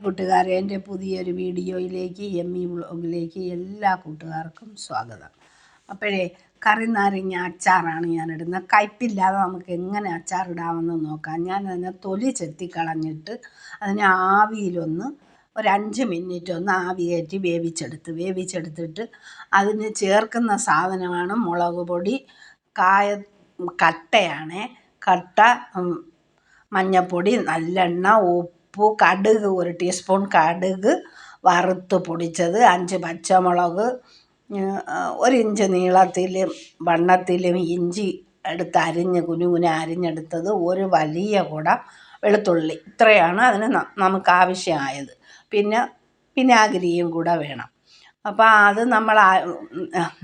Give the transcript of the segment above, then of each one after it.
കൂട്ടുകാരെ എന്റെ പുതിയൊരു വീഡിയോയിലേക്ക് എം ഇ വ്ളോഗിലേക്ക് എല്ലാ കൂട്ടുകാർക്കും സ്വാഗതം. അപ്പോഴേ കറി നാരങ്ങ അച്ചാറാണ് ഞാൻ ഇടുന്നത് കയ്പില്ലാതെ നമുക്ക് എങ്ങനെ അച്ചാറിടാമെന്ന് നോക്കാം. ഞാൻ അതിനെ തൊലി ചെത്തി കളഞ്ഞിട്ട് അതിനെ ആവിയിലൊന്ന് ഒരു അഞ്ച് മിനിറ്റ് ഒന്ന് ആവി കയറ്റി വേവിച്ചെടുത്ത് വേവിച്ചെടുത്തിട്ട് അതിന് ചേർക്കുന്ന സാധനമാണ് മുളക് പൊടി കായ കട്ടയാണ്. കട്ട മഞ്ഞൾപ്പൊടി നല്ലെണ്ണ ഉപ്പ് കടുക് ഒരു ടീസ്പൂൺ കടുക് വറുത്ത് പൊടിച്ചത് അഞ്ച് പച്ചമുളക് ഒരു ഇഞ്ച് നീളത്തിലും വണ്ണത്തിലും ഇഞ്ചി എടുത്ത് അരിഞ്ഞ് കുഞ്ഞ് അരിഞ്ഞെടുത്തത് ഒരു വലിയ കുടം വെളുത്തുള്ളി. ഇത്രയാണ് അതിന് നമുക്ക് ആവശ്യമായത്. പിന്നെ വിനാഗിരിയും കൂടെ വേണം. അപ്പോൾ അത് നമ്മൾ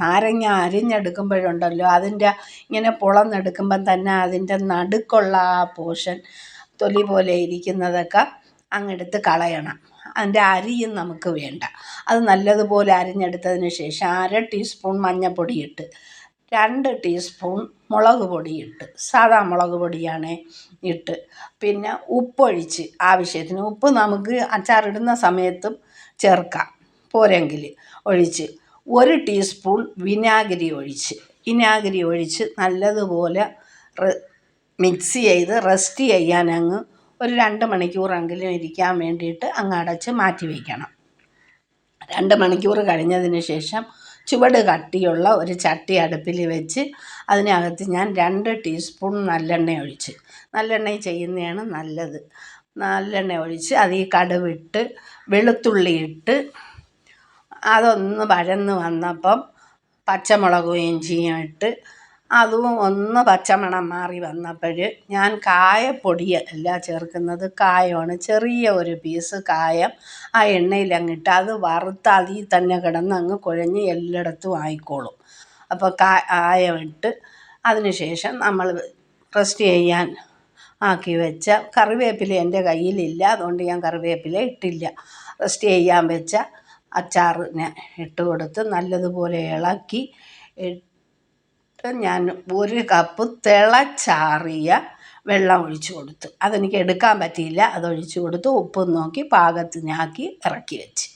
നാരങ്ങ അരിഞ്ഞെടുക്കുമ്പോഴുണ്ടല്ലോ അതിന്റെ ഇങ്ങനെ പുളന്നെടുക്കുമ്പം തന്നെ അതിന്റെ നടുക്കുള്ള ആ പോർഷൻ തൊലി പോലെ ഇരിക്കുന്നതൊക്കെ അങ്ങെടുത്ത് കളയണം. അതിന്റെ അരിയും നമുക്ക് വേണ്ട. അത് നല്ലതുപോലെ അരിഞ്ഞെടുത്തതിന് ശേഷം അര ടീസ്പൂൺ മഞ്ഞൾപ്പൊടി ഇട്ട് രണ്ട് ടീസ്പൂൺ മുളക് പൊടി ഇട്ട് സാധാ മുളക് പൊടിയാണ് ഇട്ട്. പിന്നെ ഉപ്പൊഴിച്ച് ആവശ്യത്തിന് ഉപ്പ് നമുക്ക് അച്ചാറിടുന്ന സമയത്തും ചേർക്കാം. പോരെങ്കിൽ ഒഴിച്ച് ഒരു ടീസ്പൂൺ വിനാഗിരി ഒഴിച്ച്. വിനാഗിരി ഒഴിച്ച് നല്ലതുപോലെ മിക്സ് ചെയ്ത് റെസ്റ്റ് ചെയ്യാൻ അങ്ങ് ഒരു രണ്ട് മണിക്കൂറെങ്കിലും ഇരിക്കാൻ വേണ്ടിയിട്ട് അങ്ങ് അടച്ച് മാറ്റി വയ്ക്കണം രണ്ട് മണിക്കൂർ കഴിഞ്ഞതിന് ശേഷം ചുവട് കട്ടിയുള്ള ഒരു ചട്ടി അടുപ്പിൽ വെച്ച് അതിനകത്ത് ഞാൻ രണ്ട് ടീസ്പൂൺ നല്ലെണ്ണ ഒഴിച്ച്. നല്ലെണ്ണ ചെയ്യുന്നതാണ് നല്ലത്. നല്ലെണ്ണ ഒഴിച്ച് അതിൽ കടുവിട്ട് വെളുത്തുള്ളി ഇട്ട് അതൊന്ന് വഴന്ന് വന്നപ്പം പച്ചമുളകും ഇഞ്ചിയും ഇട്ട് അതും ഒന്ന് പച്ചമണം മാറി വന്നപ്പോൾ ഞാൻ കായപ്പൊടി അല്ല ചേർക്കുന്നത് കായമാണ് ചെറിയ ഒരു പീസ് കായം ആ എണ്ണയിൽ അങ്ങിട്ട് അത് വറുത്ത് അതിൽ തന്നെ കിടന്ന് അങ്ങ് കുഴഞ്ഞ് എല്ലായിടത്തും ആയിക്കോളും. അപ്പോൾ കായം അതിന് ശേഷം നമ്മൾ റെസ്റ്റ് ചെയ്യാൻ ആക്കി വെച്ച കറിവേപ്പില എന്റെ കയ്യിലില്ല അതുകൊണ്ട് ഞാൻ കറിവേപ്പില ഇട്ടില്ല. റെസ്റ്റ് ചെയ്യാൻ വെച്ച അച്ചാറിനെ ഇട്ട് കൊടുത്ത് നല്ലതുപോലെ ഇളക്കി ഞാൻ ഒരു കപ്പ് തിളച്ചാറിയ വെള്ളം ഒഴിച്ചു കൊടുത്തു. അതെനിക്ക് എടുക്കാൻ പറ്റിയില്ല. അതൊഴിച്ചു കൊടുത്തു. ഉപ്പും നോക്കി പാകത്തിനാക്കി ഇറക്കി വെച്ച്.